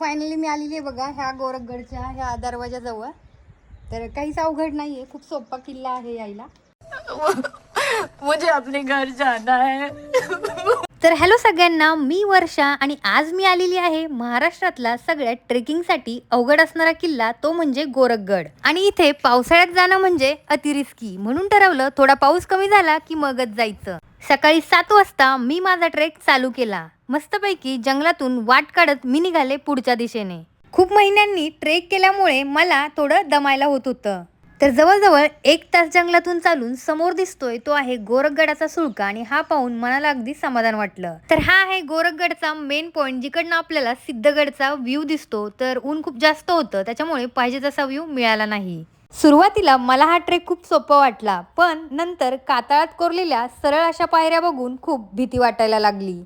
Finally मी आलेली आहे बघा ह्या गोरखगडच्या ह्या दरवाजाजवळ तर काहीच अवघड नाही आहे खूप सोपा किल्ला आहे यायला. मुझे अपने घर जाना है. तर हॅलो सगळ्यांना मी वर्षा आणि आज मी आलेली आहे महाराष्ट्रातला सगळ्यात ट्रेकिंगसाठी अवघड असणारा किल्ला तो म्हणजे गोरखगड. आणि इथे पावसाळ्यात जाणं म्हणजे अतिरिस्की म्हणून ठरवलं थोडा पाऊस कमी झाला की मगच जायचं. सकाळी सात वाजता मी माझा ट्रेक चालू केला. मस्तपैकी जंगलातून वाट काढत मी निघाले पुढच्या दिशेने. खूप महिन्यांनी ट्रेक केल्यामुळे मला थोडं दमायला होत होतं. तर जवळजवळ एक तास जंगलातून चालून समोर दिसतोय तो आहे गोरखगडाचा सुळका आणि हा पाहून मनाला अगदी समाधान वाटलं. तर हा आहे गोरखगडचा मेन पॉइंट जिकडनं आपल्याला सिद्धगडचा व्ह्यू दिसतो तर ऊन खूप जास्त होतं त्याच्यामुळे पाहिजे तसा व्ह्यू मिळाला नाही. सुरुवातीला मला हा ट्रेक खूप सोपा वाटला पण नंतर कातळात कोरलेल्या सरळ अशा पायऱ्या बघून खूप भीती वाटायला लागली.